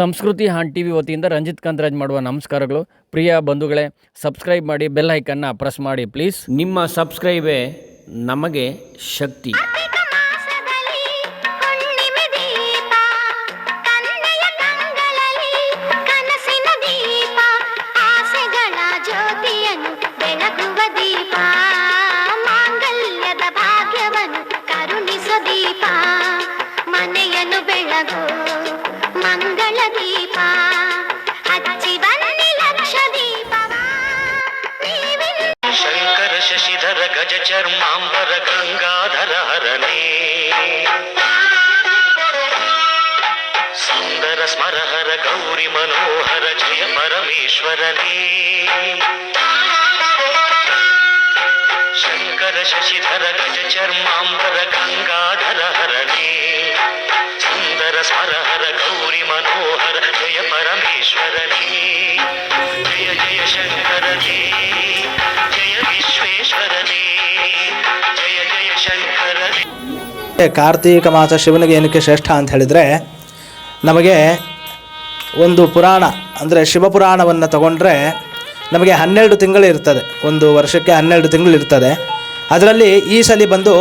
ಸಂಸ್ಕೃತಿ ಹಾನ್ T V ವತಿಯಿಂದ ರಂಜಿತ್ ಕಾಂತರಾಜ್ ಮಾಡುವ ನಮಸ್ಕಾರಗಳು. ಪ್ರಿಯ ಬಂಧುಗಳೇ, ಸಬ್ಸ್ಕ್ರೈಬ್ ಮಾಡಿ ಬೆಲ್ ಐಕನ್ನ ಪ್ರೆಸ್ ಮಾಡಿ ಪ್ಲೀಸ್. ನಿಮ್ಮ ಸಬ್ಸ್ಕ್ರೈಬೇ ನಮಗೆ ಶಕ್ತಿ. పీతాంబర గంగాధర హరణే. సుందర స్మరహర గౌరి మనోహర జయ పరమేశ్వరనే. శంకర శశిధర గజ చర్మాంబర గంగాధర సుందర స్మరహర గౌరి మనోహర జయ పరమేశ్వరనే. ಕಾರ್ತೀಕ ಮಾಸ ಶಿವನಿಗೆ ಏನಕ್ಕೆ ಶ್ರೇಷ್ಠ ಅಂತ ಹೇಳಿದರೆ, ನಮಗೆ ಒಂದು ಪುರಾಣ, ಅಂದರೆ ಶಿವಪುರಾಣವನ್ನು ತಗೊಂಡ್ರೆ ನಮಗೆ ಹನ್ನೆರಡು ತಿಂಗಳು ಇರ್ತದೆ. ಒಂದು ವರ್ಷಕ್ಕೆ ಹನ್ನೆರಡು ತಿಂಗಳು ಇರ್ತದೆ. ಅದರಲ್ಲಿ ಈ ಸಲ ಬಂದು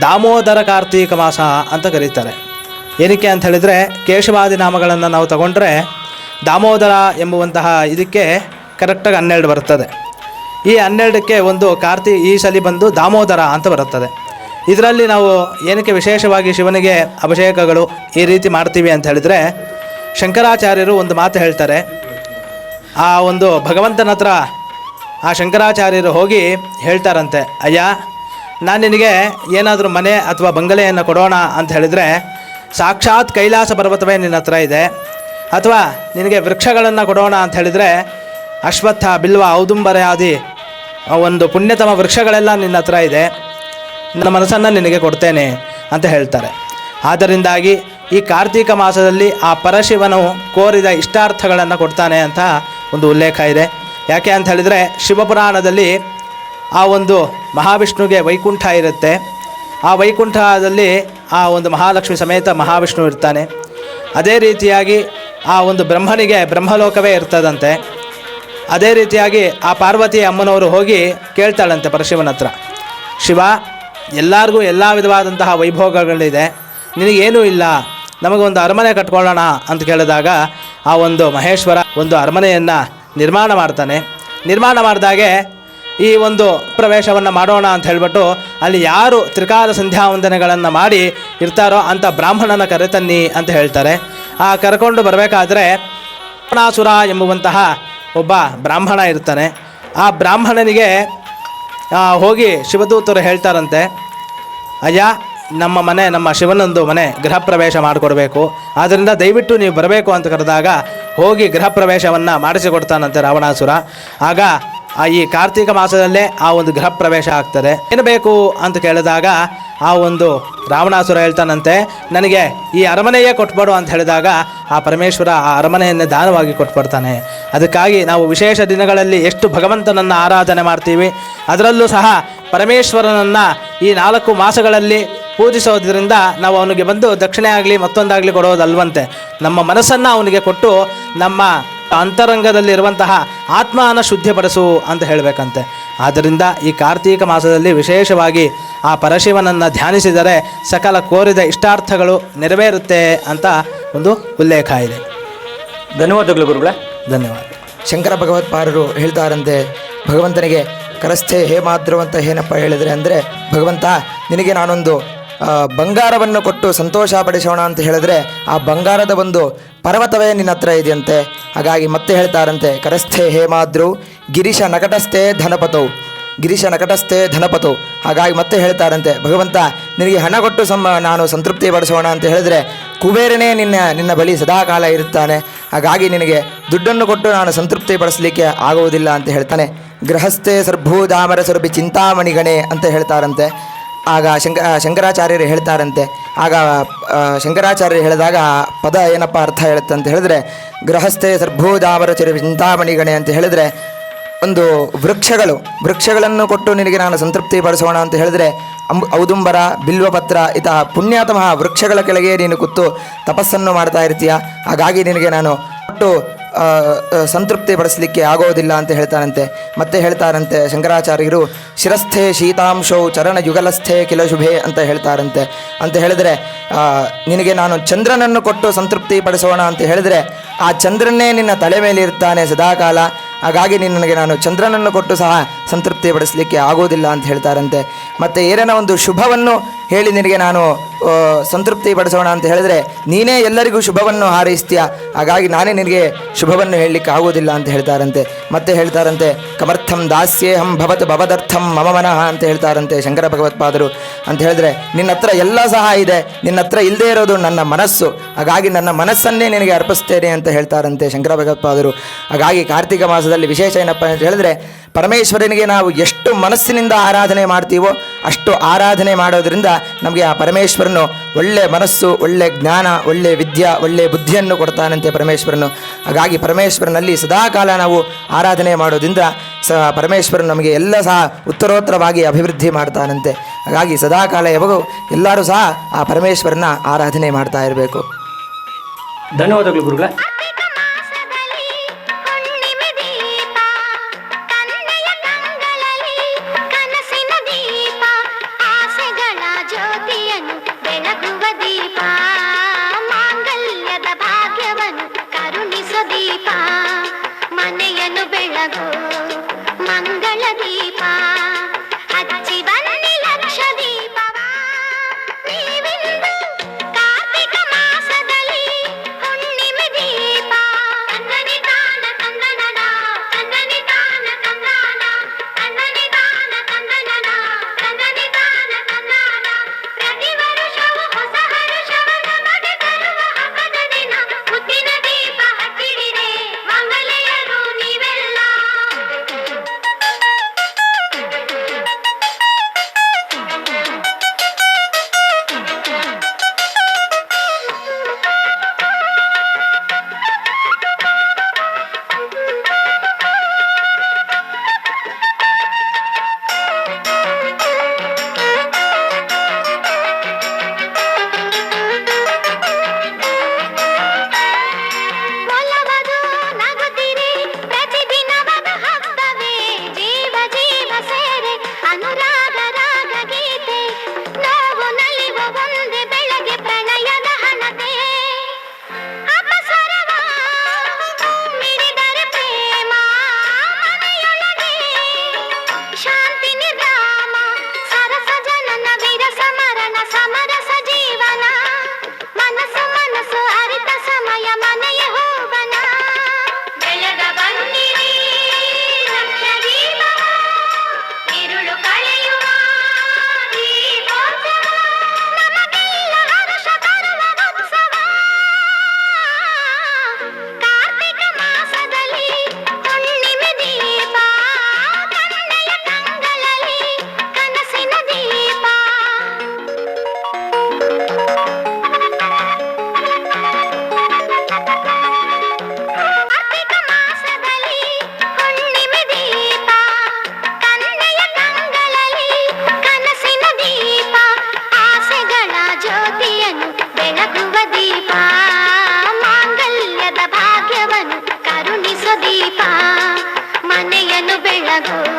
ದಾಮೋದರ ಕಾರ್ತೀಕ ಮಾಸ ಅಂತ ಕರೀತಾರೆ. ಏನಕ್ಕೆ ಅಂತ ಹೇಳಿದರೆ, ಕೇಶವಾದಿ ನಾಮಗಳನ್ನು ನಾವು ತಗೊಂಡ್ರೆ ದಾಮೋದರ ಎಂಬುವಂತಹ ಇದಕ್ಕೆ ಕರೆಕ್ಟಾಗಿ ಹನ್ನೆರಡು ಬರ್ತದೆ. ಈ ಹನ್ನೆರಡಕ್ಕೆ ಒಂದು ಕಾರ್ತಿ, ಈ ಸಲ ಬಂದು ದಾಮೋದರ ಅಂತ ಬರುತ್ತದೆ. ಇದರಲ್ಲಿ ನಾವು ಏನಕ್ಕೆ ವಿಶೇಷವಾಗಿ ಶಿವನಿಗೆ ಅಭಿಷೇಕಗಳು ಈ ರೀತಿ ಮಾಡ್ತೀವಿ ಅಂತ ಹೇಳಿದರೆ, ಶಂಕರಾಚಾರ್ಯರು ಒಂದು ಮಾತು ಹೇಳ್ತಾರೆ. ಆ ಒಂದು ಭಗವಂತನ ಹತ್ರ ಆ ಶಂಕರಾಚಾರ್ಯರು ಹೋಗಿ ಹೇಳ್ತಾರಂತೆ, ಅಯ್ಯ, ನಾನು ನಿನಗೆ ಏನಾದರೂ ಮನೆ ಅಥವಾ ಬಂಗಲೆಯನ್ನು ಕೊಡೋಣ ಅಂತ ಹೇಳಿದರೆ, ಸಾಕ್ಷಾತ್ ಕೈಲಾಸ ಪರ್ವತವೇ ನಿನ್ನ ಹತ್ರ ಇದೆ. ಅಥವಾ ನಿನಗೆ ವೃಕ್ಷಗಳನ್ನು ಕೊಡೋಣ ಅಂತ ಹೇಳಿದರೆ, ಅಶ್ವತ್ಥ, ಬಿಲ್ವ, ಔದುಂಬರ ಆದಿ ಒಂದು ಪುಣ್ಯತಮ ವೃಕ್ಷಗಳೆಲ್ಲ ನಿನ್ನ ಹತ್ರ ಇದೆ. ನನ್ನ ಮನಸ್ಸನ್ನು ನಿನಗೆ ಕೊಡ್ತೇನೆ ಅಂತ ಹೇಳ್ತಾರೆ. ಆದ್ದರಿಂದಾಗಿ ಈ ಕಾರ್ತೀಕ ಮಾಸದಲ್ಲಿ ಆ ಪರಶಿವನು ಕೋರಿದ ಇಷ್ಟಾರ್ಥಗಳನ್ನು ಕೊಡ್ತಾನೆ ಅಂತ ಒಂದು ಉಲ್ಲೇಖ ಇದೆ. ಯಾಕೆ ಅಂತ ಹೇಳಿದರೆ ಶಿವಪುರಾಣದಲ್ಲಿ ಆ ಒಂದು ಮಹಾವಿಷ್ಣುವಿಗೆ ವೈಕುಂಠ ಇರುತ್ತೆ. ಆ ವೈಕುಂಠದಲ್ಲಿ ಆ ಒಂದು ಮಹಾಲಕ್ಷ್ಮಿ ಸಮೇತ ಮಹಾವಿಷ್ಣು ಇರ್ತಾನೆ. ಅದೇ ರೀತಿಯಾಗಿ ಆ ಒಂದು ಬ್ರಹ್ಮನಿಗೆ ಬ್ರಹ್ಮಲೋಕವೇ ಇರ್ತದಂತೆ. ಅದೇ ರೀತಿಯಾಗಿ ಆ ಪಾರ್ವತಿ ಅಮ್ಮನವರು ಹೋಗಿ ಕೇಳ್ತಾಳಂತೆ ಪರಶಿವನ ಹತ್ರ ಶಿವ ಎಲ್ಲರಿಗೂ ಎಲ್ಲ ವಿಧವಾದಂತಹ ವೈಭೋಗಗಳಿದೆ. ನಿನಗೇನೂ ಇಲ್ಲ, ನಮಗೊಂದು ಅರಮನೆ ಕಟ್ಕೊಳ್ಳೋಣ ಅಂತ ಕೇಳಿದಾಗ ಆ ಒಂದು ಮಹೇಶ್ವರ ಒಂದು ಅರಮನೆಯನ್ನು ನಿರ್ಮಾಣ ಮಾಡ್ತಾನೆ. ನಿರ್ಮಾಣ ಮಾಡಿದಾಗೆ ಈ ಒಂದು ಪ್ರವೇಶವನ್ನು ಮಾಡೋಣ ಅಂತ ಹೇಳ್ಬಿಟ್ಟು ಅಲ್ಲಿ ಯಾರು ತ್ರಿಕಾಲ ಸಂಧ್ಯಾವಂದನೆಗಳನ್ನು ಮಾಡಿ ಇರ್ತಾರೋ ಅಂಥ ಬ್ರಾಹ್ಮಣನ ಕರೆತನ್ನಿ ಅಂತ ಹೇಳ್ತಾರೆ. ಆ ಕರ್ಕೊಂಡು ಬರಬೇಕಾದ್ರೆ ರಾವಣಾಸುರ ಎಂಬುವಂತಹ ಒಬ್ಬ ಬ್ರಾಹ್ಮಣ ಇರ್ತಾನೆ. ಆ ಬ್ರಾಹ್ಮಣನಿಗೆ ಹೋಗಿ ಶಿವದೂತರು ಹೇಳ್ತಾರಂತೆ, ಅಯ್ಯ, ನಮ್ಮ ಮನೆ, ನಮ್ಮ ಶಿವನೊಂದು ಮನೆ ಗೃಹ ಪ್ರವೇಶ ಮಾಡಿಕೊಡ್ಬೇಕು. ಆದ್ದರಿಂದ ದಯವಿಟ್ಟು ನೀವು ಬರಬೇಕು ಅಂತ ಕರೆದಾಗ, ಹೋಗಿ ಗೃಹ ಪ್ರವೇಶವನ್ನು ಮಾಡಿಸಿಕೊಡ್ತಾನಂತೆ ರಾವಣಾಸುರ. ಆಗ ಆ ಈ ಕಾರ್ತಿಕ ಮಾಸದಲ್ಲೇ ಆ ಒಂದು ಗೃಹ ಪ್ರವೇಶ ಆಗ್ತದೆ. ಏನು ಬೇಕು ಅಂತ ಕೇಳಿದಾಗ ಆ ಒಂದು ರಾವಣಾಸುರ ಹೇಳ್ತಾನಂತೆ, ನನಗೆ ಈ ಅರಮನೆಯೇ ಕೊಟ್ಬಿಡು ಅಂತ ಹೇಳಿದಾಗ ಆ ಪರಮೇಶ್ವರ ಆ ಅರಮನೆಯನ್ನೇ ದಾನವಾಗಿ ಕೊಟ್ಬಿಡ್ತಾನೆ. ಅದಕ್ಕಾಗಿ ನಾವು ವಿಶೇಷ ದಿನಗಳಲ್ಲಿ ಎಷ್ಟು ಭಗವಂತನನ್ನು ಆರಾಧನೆ ಮಾಡ್ತೀವಿ, ಅದರಲ್ಲೂ ಸಹ ಪರಮೇಶ್ವರನನ್ನು ಈ ನಾಲ್ಕು ಮಾಸಗಳಲ್ಲಿ ಪೂಜಿಸೋದ್ರಿಂದ ನಾವು ಅವನಿಗೆ ಬಂದು ದಕ್ಷಿಣೆ ಆಗಲಿ ಮತ್ತೊಂದಾಗಲಿ ಕೊಡೋದಲ್ವಂತೆ. ನಮ್ಮ ಮನಸ್ಸನ್ನು ಅವನಿಗೆ ಕೊಟ್ಟು ನಮ್ಮ ಅಂತರಂಗದಲ್ಲಿರುವಂತಹ ಆತ್ಮನ ಶುದ್ಧಿಪಡಿಸು ಅಂತ ಹೇಳಬೇಕಂತೆ. ಆದ್ದರಿಂದ ಈ ಕಾರ್ತೀಕ ಮಾಸದಲ್ಲಿ ವಿಶೇಷವಾಗಿ ಆ ಪರಶಿವನನ್ನು ಧ್ಯಾನಿಸಿದರೆ ಸಕಲ ಕೋರಿದ ಇಷ್ಟಾರ್ಥಗಳು ನೆರವೇರುತ್ತೆ ಅಂತ ಒಂದು ಉಲ್ಲೇಖ ಇದೆ. ಧನ್ಯವಾದಗಳು ಗುರುಗಳೇ. ಧನ್ಯವಾದ. ಶಂಕರ ಭಗವತ್ಪಾರರು ಹೇಳ್ತಾರಂತೆ ಭಗವಂತನಿಗೆ ಕರಸ್ಥೆ ಹೇಮಾದ್ರವಂತ ಏನಪ್ಪ ಹೇಳಿದರೆ ಅಂದರೆ ಭಗವಂತ ನಿನಗೆ ನಾನೊಂದು ಬಂಗಾರವನ್ನು ಕೊಟ್ಟು ಸಂತೋಷ ಪಡಿಸೋಣ ಅಂತ ಹೇಳಿದ್ರೆ ಆ ಬಂಗಾರದ ಒಂದು ಪರ್ವತವೇ ನಿನ್ನ ಹತ್ರ ಇದೆಯಂತೆ. ಹಾಗಾಗಿ ಮತ್ತೆ ಹೇಳ್ತಾರಂತೆ, ಕರಸ್ಥೆ ಹೇಮಾದ್ರು ಗಿರೀಶ ನಕಟಸ್ಥೆ ಧನಪತೌ, ಗಿರೀಶ ನಕಟಸ್ಥೆ ಧನಪತು. ಹಾಗಾಗಿ ಮತ್ತೆ ಹೇಳ್ತಾರಂತೆ, ಭಗವಂತ, ನಿನಗೆ ಹಣ ಕೊಟ್ಟು ಸಮ, ನಾನು ಸಂತೃಪ್ತಿ ಪಡಿಸೋಣ ಅಂತ ಹೇಳಿದ್ರೆ ಕುಬೇರನೇ ನಿನ್ನ ನಿನ್ನ ಬಳಿ ಸದಾಕಾಲ ಇರುತ್ತಾನೆ. ಹಾಗಾಗಿ ನಿನಗೆ ದುಡ್ಡನ್ನು ಕೊಟ್ಟು ನಾನು ಸಂತೃಪ್ತಿ ಪಡಿಸಲಿಕ್ಕೆ ಆಗುವುದಿಲ್ಲ ಅಂತ ಹೇಳ್ತಾನೆ. ಗೃಹಸ್ಥೆ ಸರ್ಭೂದಾಮರ ಸರ್ಭಿ ಚಿಂತಾಮಣಿಗಣೆ ಅಂತ ಹೇಳ್ತಾರಂತೆ. ಆಗ ಶಂಕ ಶಂಕರಾಚಾರ್ಯರು ಹೇಳ್ತಾರಂತೆ. ಆಗ ಶಂಕರಾಚಾರ್ಯರು ಹೇಳಿದಾಗ ಪದ ಏನಪ್ಪ ಅರ್ಥ ಹೇಳುತ್ತೆ ಅಂತ ಹೇಳಿದ್ರೆ, ಗೃಹಸ್ಥೆ ಸರ್ಭೂದಾಮರ ಚರಿ ಚಿಂತಾಮಣಿಗಣೆ ಅಂತ ಹೇಳಿದ್ರೆ, ಒಂದು ವೃಕ್ಷಗಳು, ವೃಕ್ಷಗಳನ್ನು ಕೊಟ್ಟು ನಿನಗೆ ನಾನು ಸಂತೃಪ್ತಿ ಪಡಿಸೋಣ ಅಂತ ಹೇಳಿದ್ರೆ, ಅಂಬ್, ಔದುಂಬರ, ಬಿಲ್ವಪತ್ರ, ಇತಃ ಪುಣ್ಯಾತಮಃ ವೃಕ್ಷಗಳ ಕೆಳಗೆ ನೀನು ಕೂತು ತಪಸ್ಸನ್ನು ಮಾಡ್ತಾ ಇರ್ತೀಯ. ಹಾಗಾಗಿ ನಿನಗೆ ನಾನು ಕೊಟ್ಟು ಸಂತೃಪ್ತಿ ಪಡಿಸಲಿಕ್ಕೆ ಆಗೋದಿಲ್ಲ ಅಂತ ಹೇಳ್ತಾರಂತೆ. ಮತ್ತೆ ಹೇಳ್ತಾರಂತೆ ಶಂಕರಾಚಾರ್ಯರು, ಶಿರಸ್ಥೆ ಶೀತಾಂಶೌ ಚರಣ ಯುಗಲಸ್ಥೆ ಕಿಲ ಶುಭೆ ಅಂತ ಹೇಳ್ತಾರಂತೆ. ಅಂತ ಹೇಳಿದ್ರೆ ನಿನಗೆ ನಾನು ಚಂದ್ರನನ್ನು ಕೊಟ್ಟು ಸಂತೃಪ್ತಿ ಪಡಿಸೋಣ ಅಂತ ಹೇಳಿದ್ರೆ, ಆ ಚಂದ್ರನೇ ನಿನ್ನ ತಲೆ ಮೇಲೆ ಇರ್ತಾನೆ ಸದಾಕಾಲ. ಹಾಗಾಗಿ ನಿನಗೆ ನಾನು ಚಂದ್ರನನ್ನು ಕೊಟ್ಟು ಸಹ ಸಂತೃಪ್ತಿ ಪಡಿಸಲಿಕ್ಕೆ ಆಗೋದಿಲ್ಲ ಅಂತ ಹೇಳ್ತಾರಂತೆ. ಮತ್ತು ಏನೇನೋ ಒಂದು ಶುಭವನ್ನು ಹೇಳಿ ನಿನಗೆ ನಾನು ಸಂತೃಪ್ತಿ ಪಡಿಸೋಣ ಅಂತ ಹೇಳಿದ್ರೆ ನೀನೇ ಎಲ್ಲರಿಗೂ ಶುಭವನ್ನು ಹಾರೈಸ್ತೀಯ. ಹಾಗಾಗಿ ನಾನೇ ನಿನಗೆ ಶುಭವನ್ನು ಹೇಳಲಿಕ್ಕೆ ಆಗೋದಿಲ್ಲ ಅಂತ ಹೇಳ್ತಾರಂತೆ. ಮತ್ತೆ ಹೇಳ್ತಾರಂತೆ, ಕಮರ್ಥಂ ದಾಸ್ಯೇಹಂ ಭವತ್ ಭವದರ್ಥಂ ಮಮ ಮನಃ ಅಂತ ಹೇಳ್ತಾರಂತೆ ಶಂಕರ ಭಗವತ್ಪಾದರು ಅಂತ ಹೇಳಿದ್ರೆ, ನಿನ್ನ ಹತ್ರ ಎಲ್ಲ ಸಹ ಇದೆ, ನಿನ್ನ ಹತ್ರ ಇಲ್ಲದೆ ಇರೋದು ನನ್ನ ಮನಸ್ಸು. ಹಾಗಾಗಿ ನನ್ನ ಮನಸ್ಸನ್ನೇ ನಿನಗೆ ಅರ್ಪಿಸ್ತೇನೆ ಅಂತ ಹೇಳ್ತಾರಂತೆ ಶಂಕರ ಭಗವತ್ಪಾದರು ಹಾಗಾಗಿ ಕಾರ್ತಿಕ ಮಾಸದಲ್ಲಿ ವಿಶೇಷ ಏನಪ್ಪ ಅಂತ ಹೇಳಿದ್ರೆ ಪರಮೇಶ್ವರನಿಗೆ ನಾವು ಎಷ್ಟು ಮನಸ್ಸಿನಿಂದ ಆರಾಧನೆ ಮಾಡ್ತೀವೋ ಅಷ್ಟು ಆರಾಧನೆ ಮಾಡೋದರಿಂದ ನಮಗೆ ಆ ಪರಮೇಶ್ವರನು ಒಳ್ಳೆ ಮನಸ್ಸು, ಒಳ್ಳೆ ಜ್ಞಾನ, ಒಳ್ಳೆ ವಿದ್ಯಾ, ಒಳ್ಳೆ ಬುದ್ಧಿಯನ್ನು ಕೊಡ್ತಾನಂತೆ ಪರಮೇಶ್ವರನು. ಹಾಗಾಗಿ ಪರಮೇಶ್ವರನಲ್ಲಿ ಸದಾಕಾಲ ನಾವು ಆರಾಧನೆ ಮಾಡೋದ್ರಿಂದ ಸ ಪರಮೇಶ್ವರನು ನಮಗೆ ಎಲ್ಲ ಸಹ ಉತ್ತರೋತ್ತರವಾಗಿ ಅಭಿವೃದ್ಧಿ ಮಾಡ್ತಾನಂತೆ. ಹಾಗಾಗಿ ಸದಾಕಾಲ ಯಾವಾಗೂ ಎಲ್ಲರೂ ಸಹ ಆ ಪರಮೇಶ್ವರನ ಆರಾಧನೆ ಮಾಡ್ತಾ ಇರಬೇಕು. ಧನ್ಯವಾದಗಳು ಗುರುಗಳೇ. Keep on. शांति 啊。